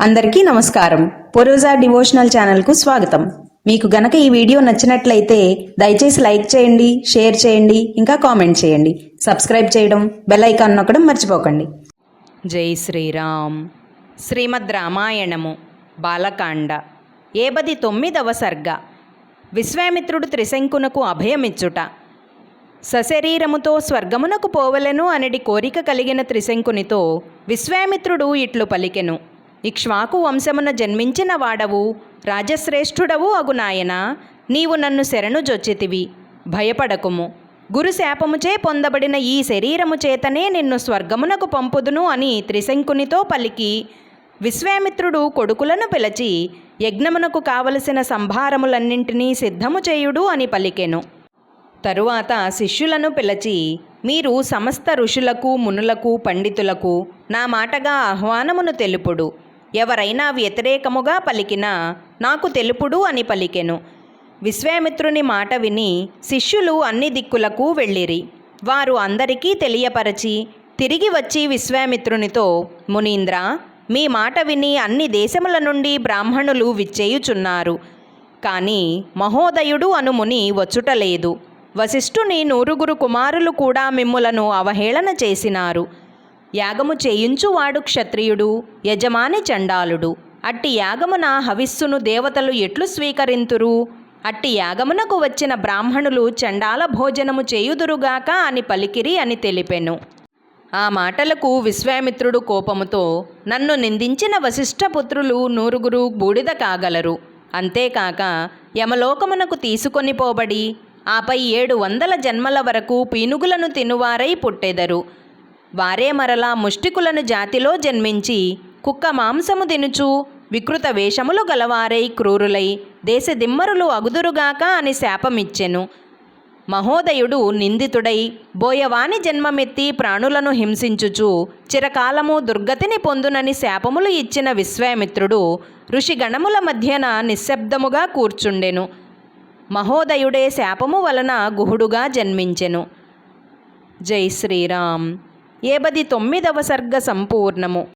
అందరికీ నమస్కారం. పొరోజా డివోషనల్ ఛానల్కు స్వాగతం. మీకు గనక ఈ వీడియో నచ్చినట్లయితే దయచేసి లైక్ చేయండి షేర్ చేయండి ఇంకా కామెంట్ చేయండి. సబ్స్క్రైబ్ చేయడం బెల్ ఐకాన్ నొక్కడం మర్చిపోకండి. జై శ్రీరామ్. శ్రీమద్ రామాయణము బాలకాండ. ఏబది తొమ్మిదవ సర్గ. విశ్వామిత్రుడు త్రిశంకునకు అభయమిచ్చుట. సశరీరముతో స్వర్గమునకు పోవలెను అనడి కోరిక కలిగిన త్రిశంకునితో విశ్వామిత్రుడు ఇట్లు పలికెను. ఇక్ష్వాకు వంశమున జన్మించిన వాడవు రాజశ్రేష్ఠుడవు అగునాయన నీవు నన్ను శరణు జొచ్చితివి. భయపడకుము. గురుశాపముచే పొందబడిన ఈ శరీరము చేతనే నిన్ను స్వర్గమునకు పంపుదును అని త్రిశంకునితో పలికి విశ్వామిత్రుడు కొడుకులను పిలిచి యజ్ఞమునకు కావలసిన సంభారములన్నింటినీ సిద్ధము చేయుడు అని పలికెను. తరువాత శిష్యులను పిలిచి మీరు సమస్త ఋషులకు మునులకు పండితులకు నా మాటగా ఆహ్వానమును తెలుపుడు. ఎవరైనా వ్యతిరేకముగా పలికినా నాకు తెలుపుడు అని పలికెను. విశ్వామిత్రుని మాట విని శిష్యులు అన్ని దిక్కులకు వెళ్ళిరి. వారు అందరికీ తెలియపరచి తిరిగి వచ్చి విశ్వామిత్రునితో మునీంద్ర మీ మాట విని అన్ని దేశముల నుండి బ్రాహ్మణులు విచ్చేయుచున్నారు. కానీ మహోదయుడు అను ముని వచ్చుటలేదు. వశిష్ఠుని నూరుగురు కుమారులు కూడా మిమ్ములను అవహేళన చేసినారు. యాగము చేయించువాడు క్షత్రియుడు యజమాని చండాలుడు. అట్టి యాగమున హవిస్సును దేవతలు ఎట్లు స్వీకరింతురు? అట్టి యాగమునకు వచ్చిన బ్రాహ్మణులు చండాల భోజనము చేయుదురుగాక అని పలికిరి అని తెలిపెను. ఆ మాటలకు విశ్వామిత్రుడు కోపముతో నన్ను నిందించిన వశిష్ఠపుత్రులు నూరుగురు బూడిద కాగలరు. అంతేకాక యమలోకమునకు తీసుకొని పోబడి ఆపై ఏడు వందల జన్మల వరకు పీనుగులను తినువారై పుట్టెదరు. వారే మరలా ముష్టికులను జాతిలో జన్మించి కుక్క మాంసము తినుచు వికృత వేషములు గలవారై క్రూరులై దేశదిమ్మరులు అగుదురుగాక అని శాపమిచ్చెను. మహోదయుడు నిందితుడై బోయవాని జన్మమెత్తి ప్రాణులను హింసించుచు చిరకాలము దుర్గతిని పొందునని శాపములు ఇచ్చిన విశ్వామిత్రుడు ఋషిగణముల మధ్యన నిశ్శబ్దముగా కూర్చుండెను. మహోదయుడే శాపము వలన గుహుడుగా జన్మించెను. జై శ్రీరామ్. ఏబది తొమ్మిదవ సర్గ సంపూర్ణము.